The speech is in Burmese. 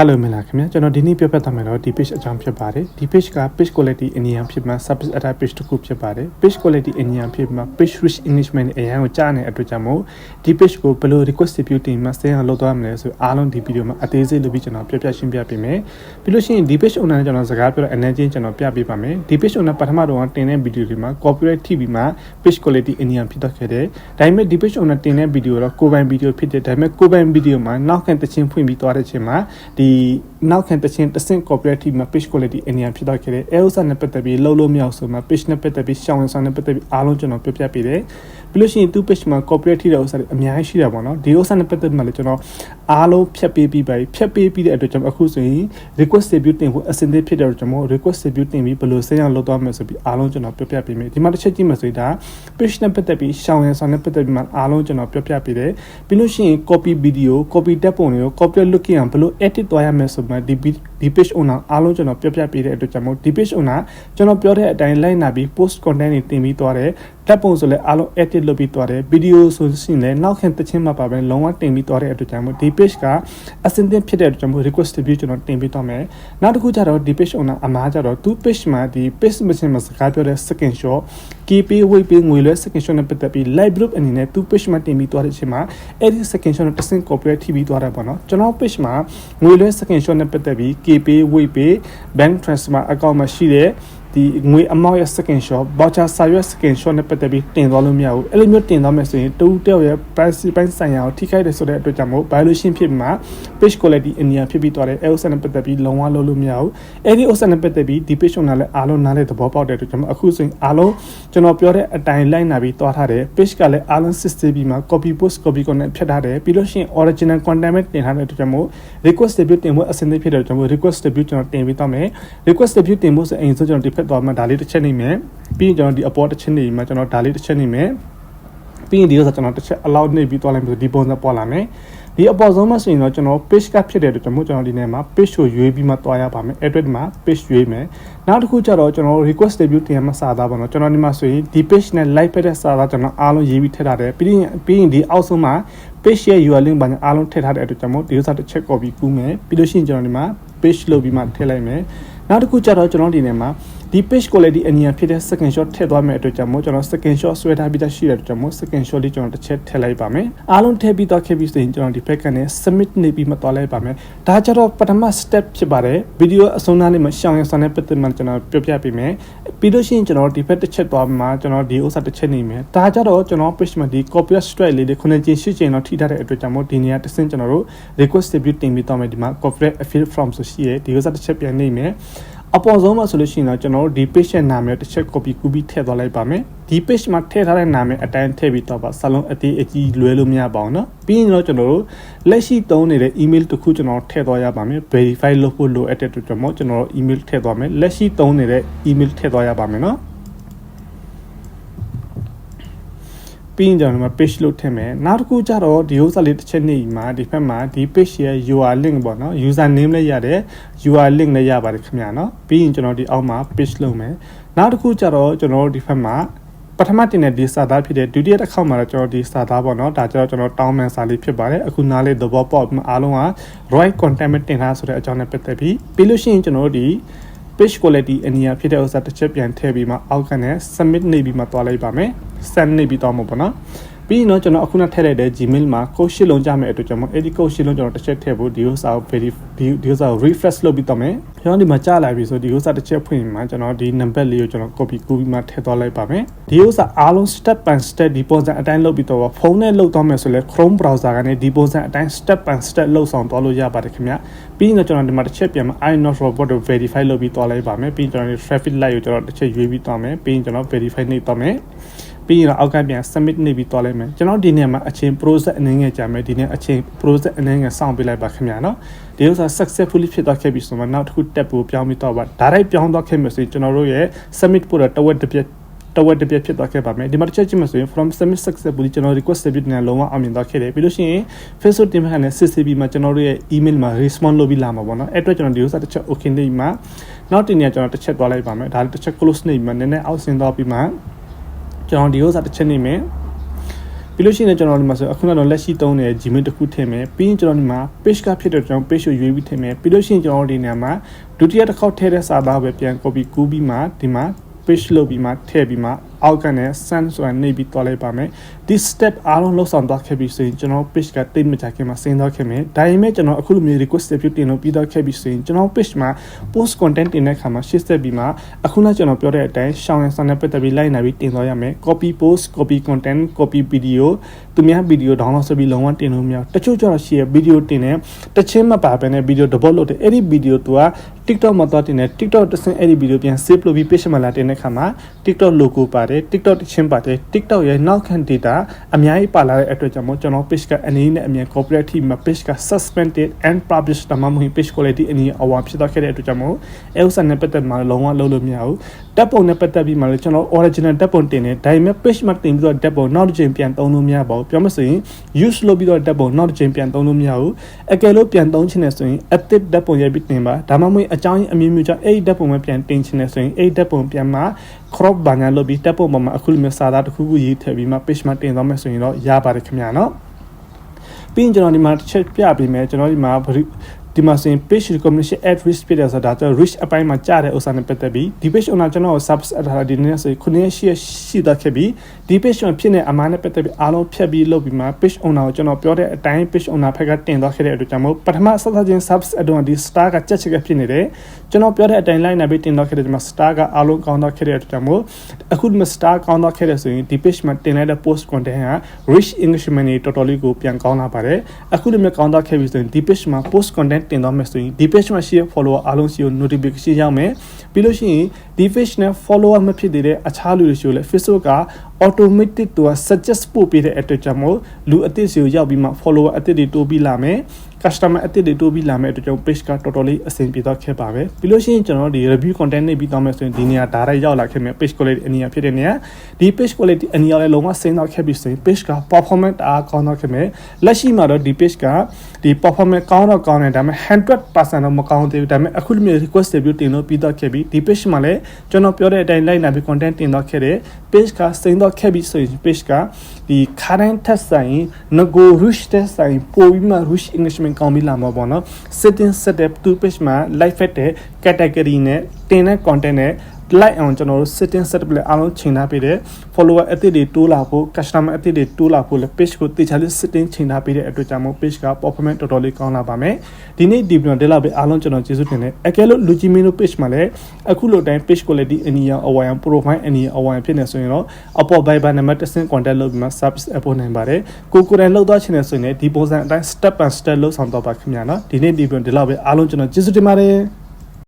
Hello မင်္ဂလာခင်ဗျာကျွန်တော်ဒီနေ့ပြောပြသွားမယ်တော့ဒီ page အကြောင်းဖြစ်ပါတယ်ဒီ page က page quality အနည်းဖြစ်မှာ service atta page တစ်ခုဖြစ်ပါတယ် page quality အနည်းဖြစ်မှာ page rich engagement အရင်ကိုကြားနေတဲ့အတွက်ကြောင့်မို့ဒီ page ကိုဘယ်လို request distributing မှာ send အောင်လုပ်သွားမလဲဆိုအားလုံးဒီ video မှာအသေးစိတ်လုပ်ပြီးကျွန်တော်ပြပြရှင်းပြပေးမယ်ပြီးလို့ရှိရင်ဒီ page owner နဲ့ကျွန်တော်စကားပြောတော့အနေချင်းကျွန်တော်ပြပေးပါမယ်ဒီ page owner ပထမတော့တင်တဲ့ video တွေမှာ copyright ထိပြီးမှ page quality အနည်းဖြစ်တော့ခဲ့တယ်ဒါပေမဲ့ဒီ page owner တင်တဲ့ video တော့ကိုယ်ပိုင် video ဖြစ်တယ်ဒါပေမဲ့ကိုယ်ပိုင် video မှာနောက်ခံတချင်းဖွင့်ပြီးသွားတဲ့ချိန်မှာဒီနောက်ခံတချင်းတဆင့် cooperative မှာ page quality အနည်းဖြစ်တော့ခဲ့တယ်အဲဥစ္စာနဲ့ပတ်သက်ပြီးလှုပ်လို့မရအောင်ဆိုမှ page နဲ့ပတ်သက်ပြီးရှောင်းဝင်ဆောင်နဲ့ပတ်သက်ပြီးအားလုံးကျွန်တော်ပြပြပေးတယ်ပြီးလို့ရှိရင်သူ page မှာ cooperative တဲ့ဥစ္စာတွေအများကြီးရှိတာပေါ့နော်ဒီဥစ္စာနဲ့ပတ်သက်မှလည်းကျွန်တော်အားလုံးဖြတ်ပေးပြီးပါပြီဖြတ်ပေးပြီးတဲ့အတွက်ကျွန်တော်အခုဆိုရင် request debut တင်ဖို့အစင်သစ်ဖြစ်တဲ့အတွက်ကျွန်တော် request debut တင်ပြီးဘယ်လိုဆက်ရအောင်လုပ်သွားမလဲဆိုပြီးအားလုံးကျွန်တော်ပြပြပေးမယ်ဒီမှာတစ်ချက်ကြည့်မှဆိုရင်ဒါ page နဲ့ပတ်သက်ပြီးရှောင်းဝင်ဆောင်နဲ့ပတ်သက်ပြီးမှအားလုံးကျွန်တော်ပြပြပေးတယ်ပြီးလို့ရှိရင် copy video copy တက်ပုံတွေကို copy look ရအောင်ဘယ်လို edit သွားရမလဲဆိုမှဒီဒီ page owner အားလုံးကျွန်တော်ပြပြပေးတဲ့အတွက်ကြောင့်မို့ဒီ page owner ကျွန်တော်ပြောတဲ့အတိုင်းလိုက်နာပြီး post content တွေတင်ပြီးသွားတယ် တက်ပုံဆိုလဲအားလုံး edit လုပ်ပြီးသွားတယ် video ဆိုရှင်လဲနောက်ခင်တချင်းမှာပါပဲလုံးဝတင်ပြီးသွားတဲ့အတွက်ကြောင့်မို့ဒီ page ကအစင်သင့်ဖြစ်တဲ့အတွက်ကြောင့်မို့ request view ကျွန်တော်တင်ပြီးသွားမယ်နောက်တစ်ခုကျတော့ဒီ page owner အမားကျတော့သူ page မှာဒီ page machine မှာစကားပြောတဲ့ second shot KP weight ပေးငွေလွှဲ second shot နဲ့ပတ်သက်ပြီး live group အနေနဲ့သူ page မှာတင်ပြီးသွားတဲ့အချိန်မှာအဲ့ဒီ second shot နဲ့တစ်ဆင့် copyright ထိပြီးသွားတာပေါ့နော်ကျွန်တော် page မှာငွေလွှဲ second shot နဲ့ပတ်သက်ပြီး KP weight ပေး bank transfer account မှာရှိတဲ့ ဒီငွေအမောက်ရဲ့ second shot voucher စာရွက် second shot နဲ့ပတ်သက်ပြီးတင်သွားလို့မရဘူးအဲ့လိုမျိုးတင်သွားမယ်ဆိုရင်တူတယောက်ရဲ့ privacy ပိုင်းဆိုင်ရာကိုထိခိုက်တယ်ဆိုတဲ့အတွက်ကြောင့်မို့ violation ဖြစ်မှာ page quality အနည်းဖြစ်ပြီးသွားတယ်အဲ့ဥစ္စာနဲ့ပတ်သက်ပြီးလုံးဝလုပ်လို့မရဘူးအဲ့ဒီဥစ္စာနဲ့ပတ်သက်ပြီးဒီ page owner လည်းအားလုံးနားလည်သဘောပေါက်တဲ့အတွက်ကြောင့်အခုဆိုရင်အားလုံးကျွန်တော်ပြောတဲ့အတိုင်းလိုက်နာပြီးသွားထားတယ် page ကလည်းအားလုံး system ပြီးမှာ copy post copy content ဖြတ်ထားတယ်ပြီးလို့ရှိရင် original content ပဲတင်ထားတဲ့အတွက်ကြောင့်မို့ request debut တင်ဖို့အဆင်သင့်ဖြစ်တဲ့အတွက်ကြောင့်မို့ request debut ကျွန်တော်တင်ပေးသွားမယ် request debut တင်ဖို့ဆိုရင်ဆိုကျွန်တော်ဒီဖက်သွားမှာဒါလေးတစ်ချက်နေမယ်ပြီးရင်ကျွန်တော်ဒီအပေါ်တစ်ချက်နေမှာကျွန်တော်ဒါလေးတစ်ချက်နေမယ်ပြီးရင်ဒီဥစ္စာကျွန်တော်တစ်ချက် allow နေပြီးသွားလိုက်ပြီဆိုဒီပုံစံပေါ်လာမယ်ဒီအပေါ်ဆုံးမှာဆိုရင်တော့ကျွန်တော် page ကဖြစ်တဲ့အတွက်ကျွန်တော်ကျွန်တော်ဒီနေ့မှာ page ကိုရွေးပြီးမှတွားရပါမယ် edit မှာ page ရွေးမယ်နောက်တစ်ခုကျတော့ကျွန်တော် request debut တင်ရမှာစာသားပါတော့ကျွန်တော်ဒီမှာဆိုရင်ဒီ page နဲ့ live ဖက်တဲ့စာသားကျွန်တော်အားလုံးရေးပြီးထည့်ထားတယ်ပြီးရင်ပြီးရင်ဒီအောက်ဆုံးမှာ page ရဲ့ URL link ဘာညာအားလုံးထည့်ထားတဲ့အတွက်ကျွန်တော်ဒီဥစ္စာတစ်ချက် copy ကူးမယ်ပြီးလို့ရှိရင်ကျွန်တော်ဒီမှာ page လုပ်ပြီးမှထည့်လိုက်မယ်နောက်တစ်ခုကျတော့ကျွန်တော်ဒီနေ့မှာ ဒီ page quality အနည်းဖြစ်တဲ့ second shot ထည့်သွားမယ်အတွက်ကြောင့်မို့ကျွန်တော် second shot ဆွဲထားပြီးသားရှိတဲ့အတွက်ကြောင့်မို့ second shot လေးကျွန်တော်တစ်ချက်ထည့်လိုက်ပါမယ်အားလုံးထည့်ပြီးတော့ခဲ့ပြီးဆိုရင်ကျွန်တော်ဒီ back ကနေ submit နေပြီးမှသွားလိုက်ပါမယ်ဒါကြတော့ပထမ step ဖြစ်ပါတယ် video အဆုံးသားလေးမှာရှောင်းရဆောင်တဲ့ပတ်သက်မှကျွန်တော်ပြောပြပေးမယ်ပြီးလို့ရှိရင်ကျွန်တော်ဒီ back တစ်ချက်သွားမှာကျွန်တော်ဒီဥစ္စာတစ်ချက်နေမယ်ဒါကြတော့ကျွန်တော် page မှာဒီ copyright strike လေးတွေခုနှစ်ချင်းရှစ်ချင်းတော့ထိထားတဲ့အတွက်ကြောင့်မို့ဒီနေရာတစ်ဆင့်ကျွန်တော်တို့ request debut တင်ပြီးတော့မယ်ဒီမှာ copyright affiliate from ဆိုရှိရဒီဥစ္စာတစ်ချက်ပြန်နေမယ် အပေါ်ဆုံးမှာဆိုလို့ရှိရင်တော့ကျွန်တော်တို့ဒီ page ရဲ့နာမည်တစ်ချက် copy ကူးပြီးထည့်သွားလိုက်ပါမယ်ဒီ page မှာထည့်ထားတဲ့နာမည်အတိုင်းထည့်ပြီးတော့ပါစာလုံးအသေးအကြီးလွဲလို့မရပါဘူးเนาะပြီးရင်တော့ကျွန်တော်တို့လက်ရှိသုံးနေတဲ့ email တစ်ခုကျွန်တော်ထည့်သွားရပါမယ် verify လုပ်ဖို့လိုအပ်တဲ့အတွက်ကျွန်တော်ကျွန်တော် email ထည့်သွားမယ်လက်ရှိသုံးနေတဲ့ email ထည့်သွားရပါမယ်เนาะ ပြီးရင်ကျွန်တော်ဒီမှာ page လို့ထည့်မယ်နောက်တစ်ခုကျတော့ဒီဥစ္စာလေးတစ်ချက်နေမှာဒီဘက်မှာဒီ page ရဲ့ URL link ပေါ့နော် user name လည်းရတယ် URL link လည်းရပါတယ်ခင်ဗျာနော်ပြီးရင်ကျွန်တော်ဒီအောက်မှာ page လုပ်မယ်နောက်တစ်ခုကျတော့ကျွန်တော်ဒီဘက်မှာပထမတင်တဲ့ဒီစာသားဖြစ်တဲ့ဒုတိယတစ်ခေါက်မှာတော့ကျွန်တော်ဒီစာသားပေါ့နော်ဒါကျတော့ကျွန်တော်တောင်းမှန်စာလေးဖြစ်ပါတယ်အခုနားလေးသဘောပေါက်အားလုံးက right content တင်ထားဆိုတဲ့အကြောင်းနဲ့ပတ်သက်ပြီးပြီးလို့ရှိရင်ကျွန်တော်တို့ဒီ page quality အနည်းဖြစ်တဲ့ဥစ္စာတစ်ချက်ပြန်ထည့်ပြီးမှအောက်ကနေ submit နေပြီးမှတွားလိုက်ပါမယ် send နေပြီးတော့မှာပေါ့နော် ပြီးရင်တော့ကျွန်တော်အခုနထည့်လိုက်တဲ့ Gmail မှာ code ရှစ်လုံးကြမယ်အတွက်ကျွန်တော်အဲ့ဒီ code ရှစ်လုံးကျွန်တော်တစ်ချက်ထည့်ဖို့ဒီဥစ္စာကို verify ဒီဒီဥစ္စာကို refresh လုပ်ပြီးတော့မယ်ကျွန်တော်ဒီမှာကြားလာပြီဆိုဒီဥစ္စာတစ်ချက်ဖွင့်မှာကျွန်တော်ဒီ number လေးကိုကျွန်တော် copy ကူးပြီးမှထည့်သွားလိုက်ပါမယ်ဒီဥစ္စာအားလုံး step by step ဒီပုံစံအတိုင်းလုပ်ပြီးတော့ဖုန်းနဲ့လုပ်သွားမယ်ဆိုလဲ Chrome browser ကနေဒီပုံစံအတိုင်း step by step လုပ်ဆောင်သွားလို့ရပါတယ်ခင်ဗျပြီးရင်တော့ကျွန်တော်ဒီမှာတစ်ချက်ပြန်မှာ i not robot ကို verify လုပ်ပြီးသွားလိုက်ပါမယ်ပြီးရင်ကျွန်တော်ဒီ traffic light ကိုကျွန်တော်တစ်ချက်ရွေးပြီးသွားမယ်ပြီးရင်ကျွန်တော် verify နေသွားမယ် ပြီးရင်တော့အောက်ကပြန် submit နေပြီးသွားလိုက်မယ်ကျွန်တော်ဒီနေ့မှာအချင်း process အနေငယ်ကြာမယ်ဒီနေ့အချင်း process အနေငယ်စောင့်ပေးလိုက်ပါခင်ဗျာနော်ဒီဥစ္စာ successfully ဖြစ်သွားခဲ့ပြီဆိုမှနောက်တစ်ခု step ကိုပြောင်းပြီးတော့ပါ direct ပြောင်းသွားခဲ့မယ်ဆိုရင်ကျွန်တော်တို့ရဲ့ submit ပို့တော့တဝက်တစ်ပြက်တဝက်တစ်ပြက်ဖြစ်သွားခဲ့ပါမယ်ဒီမှာတစ်ချက်ကြည့်မှဆိုရင် from submit successfully ကျွန်တော် request submit နဲ့လုံးဝအောင်မြင်သွားခဲ့တယ်ပြီးလို့ရှိရင် Facebook team ကနေ CCB မှာကျွန်တော်တို့ရဲ့ email မှာ respond လုပ်ပြီးလာမှာပေါ့နော်အဲ့အတွက်ကျွန်တော်ဒီဥစ္စာတစ်ချက် okay နေမှာနောက်တင်နေကျွန်တော်တစ်ချက်သွားလိုက်ပါမယ်ဒါတစ်ချက် close နေမှာနည်းနည်းအောက်ဆင်းသွားပြီးမှ ကျွန်တော်ဒီဥစ္စာတစ်ချက်နေမယ်ပြီးလို့ရှိရင်ကျွန်တော်ဒီမှာဆိုအခုကတော့လက်ရှိသုံးနေတဲ့ Gmail တစ်ခုထည့်မယ်ပြီးရင်ကျွန်တော်ဒီမှာ page ကဖြစ်တဲ့ကျွန်တော် page ကိုရွေးပြီးထည့်မယ်ပြီးလို့ရှိရင်ကျွန်တော်ဒီနေရာမှာဒုတိယတစ်ခေါက်ထည့်တဲ့စာသားကိုပဲပြန် copy ကူးပြီးမှဒီမှာ page လုပ်ပြီးမှထည့်ပြီးမှအောက်ကနေ send ဆိုတာနှိပ်ပြီးတွားလိုက်ပါမယ်ဒီ step အားလုံးလုပ်ဆောင်သွားခဲ့ပြီဆိုရင်ကျွန်တော် page ကတိတ်မကြခင်မှာဆင်းသွားခဲ့မယ်ဒါပေမဲ့ကျွန်တော်အခုလိုမျိုး request ပြုတင်လို့ပြီးတော့ခဲ့ပြီဆိုရင်ကျွန်တော် page မှာ post content တင်တဲ့အခါမှာရှေ့ဆက်ပြီးမှအခုနကျွန်တော်ပြောတဲ့အတိုင်းရှောင်းရန်ဆန်နဲ့ပတ်သက်ပြီးလိုက်နာပြီးတင်သွားရမယ် copy post copy content copy video သူများ video download ဆိုပြီးလုံးဝတင်လို့မရဘူးတချို့ကျတော့ရှိရ video တင်တယ်တချင်းမပါဘဲနဲ့ video double လုပ်တယ်အဲ့ဒီ video သူက TikTok မှာသွားတင်တယ် TikTok တစ်ဆင့်အဲ့ဒီ video ပြန် save လုပ်ပြီး page မှာလာတင်တဲ့အခါမှာ TikTok logo ပါတယ် TikTok တချင်းပါတယ် TikTok ရဲ့နောက်ခံ data အများကြီးပါလာတဲ့အတွက်ကြောင့်မို့ကျွန်တော် page ကအနေနဲ့အမြင် copyright ထိမှာ page က suspended and published တမမဟုတ် page quality အနည်းအဝါဖြစ်သွားခဲ့တဲ့အတွက်ကြောင့်မို့အဲဥစ္စာနဲ့ပတ်သက်မှာလုံးဝလုံးလို့မရဘူးတပ်ပုံနဲ့ပတ်သက်ပြီးမှလည်းကျွန်တော် original တပ်ပုံတင်တယ်ဒါပေမဲ့ page မှာတင်ပြီးတော့တပ်ပုံနောက်တစ်ချိန်ပြန်သုံးလို့မရပါဘူးပြောမစရင် use လုပ်ပြီးတော့တပ်ပုံနောက်တစ်ချိန်ပြန်သုံးလို့မရဘူးအကယ်လို့ပြန်သုံးချင်တယ်ဆိုရင် active တပ်ပုံရိုက်ပြီးတင်ပါဒါမှမဟုတ်အကြောင်းရင်းအမျိုးမျိုးကြောင့်အဲ့ဒီတပ်ပုံပဲပြန်တင်ချင်တယ်ဆိုရင်အဲ့ဒီတပ်ပုံပြန်မှာ crop ဘာညာလုပ်ပြီးတပ်ပုံပေါ်မှာအခုလိုမျိုးစာသားတစ်ခုခုရေးထည့်ပြီးမှ page မှာတင်သွားမယ်ဆိုရင်တော့ရပါတယ်ခင်ဗျာနော်ပြီးရင်ကျွန်တော်ဒီမှာတစ်ချက်ပြပေးမယ်ကျွန်တော်ဒီမှာ ဒီမှာဆိုရင် page recognition at risk ဖြစ်တယ်ဆိုတာကျွန်တော် risk အပိုင်းမှာကြားတဲ့ဥစ္စာနဲ့ပတ်သက်ပြီးဒီ page owner ကျွန်တော် subs အထားဒီနေ့ဆိုရင်ခုနှစ်ရှိရှိသွားခဲ့ပြီးဒီ page မှာဖြစ်နေအမှားနဲ့ပတ်သက်ပြီးအားလုံးဖြတ်ပြီးလုပ်ပြီးမှ page owner ကိုကျွန်တော်ပြောတဲ့အတိုင်း page owner ဖက်ကတင်သွားခဲ့တဲ့အတွက်ကြောင့်မို့ပထမဆက်ဆက်ချင်း subs အတွန်းဒီ star ကကြက်ချက်ကဖြစ်နေတယ်ကျွန်တော်ပြောတဲ့အတိုင်း line နဲ့ပြီးတင်သွားခဲ့တဲ့ဒီမှာ star ကအားလုံးကောင်းသွားခဲ့တဲ့အတွက်ကြောင့်မို့အခုဒီမှာ star ကောင်းသွားခဲ့တဲ့ဆိုရင်ဒီ page မှာတင်လိုက်တဲ့ post content က rich engagement တွေတော်တော်လေးကိုပြန်ကောင်းလာပါတယ်အခုဒီမှာကောင်းသွားခဲ့ပြီဆိုရင်ဒီ page မှာ post content တင်သွားမယ်ဆိုရင်ဒီ page မှာရှိတဲ့ follower အားလုံးစီကို notification ရောက်မယ်ပြီးလို့ရှိရင်ဒီ page နဲ့ follower မဖြစ်သေးတဲ့အခြားလူတွေရှိကိုလည်း Facebook က automatic သူက suggest ပို့ပေးတဲ့အတွက်ကြောင့်မို့လူအသစ်စီကိုရောက်ပြီးမှ follower အသစ်တွေတိုးပြီးလာမယ် customer အသစ်တွေတိုးပြီးလာမယ်အတွက်ကြောင့် page ကတော်တော်လေးအဆင်ပြေတော့ခဲ့ပါပဲပြီးလို့ရှိရင်ကျွန်တော်ဒီ review content နေပြီးတော့မယ်ဆိုရင်ဒီနေရာ direct ရောက်လာခဲ့မယ် page quality အနည်းအဖြစ်တဲ့နေရာဒီ page quality အနည်းလည်းလုံးဝစိမ့်တော့ခဲ့ပြီဆိုရင် page က performance အားကောင်းတော့ခဲ့မယ်လက်ရှိမှာတော့ဒီ page ကဒီ performance ကောင်းတော့ကောင်းတယ်ဒါပေမဲ့100%တော့မကောင်းသေးဘူးဒါပေမဲ့အခုလိုမျိုး request တွေတင်လို့ပြီးတော့ခဲ့ပြီဒီ page မှာလည်းကျွန်တော်ပြောတဲ့အတိုင်းလိုက်နာပြီး content တင်တော့ခဲ့တယ် page ကစိမ့်တော့ခဲ့ပြီဆိုရင် page ကဒီ current test ဆိုင် nego rush test ဆိုင်ပိုပြီးမှ rush engagement ကောင်းပြီးလာမှာပေါ့နော် setting setup to page မှာ live fed တဲ့ category နဲ့တင်တဲ့ content နဲ့ လိုက်အောင်ကျွန်တော်တို့ setting setup လည်းအားလုံးချိန်ထားပေးတယ် follower အသစ်တွေတိုးလာဖို့ customer အသစ်တွေတိုးလာဖို့လည်း page ကိုတေချာလေး setting ချိန်ထားပေးတဲ့အတွက်ကြောင့်မို့ page က performance တော်တော်လေးကောင်းလာပါမယ်ဒီနေ့ဒီဗီဒီယိုတက်လာပဲအားလုံးကျွန်တော်ကျေးဇူးတင်တယ်အကယ်လို့လူကြီးမင်းတို့ page မှာလည်းအခုလိုတိုင်း page quality အနီရောအဝိုင် profile အနီရောအဝိုင်ဖြစ်နေဆိုရင်တော့အပေါ် Viber နံပါတ်တစ်ဆင့် contact လုပ်ပြီးမှ service အပေါ်နိုင်ပါတယ်ကိုကိုယ်တိုင်လောက်သွားချင်တယ်ဆိုရင်ဒီပုံစံအတိုင်း step by step လောက်ဆောင်တော့ပါခင်ဗျာနော်ဒီနေ့ဒီဗီဒီယိုဒီလောက်ပဲအားလုံးကျွန်တော်ကျေးဇူးတင်ပါတယ်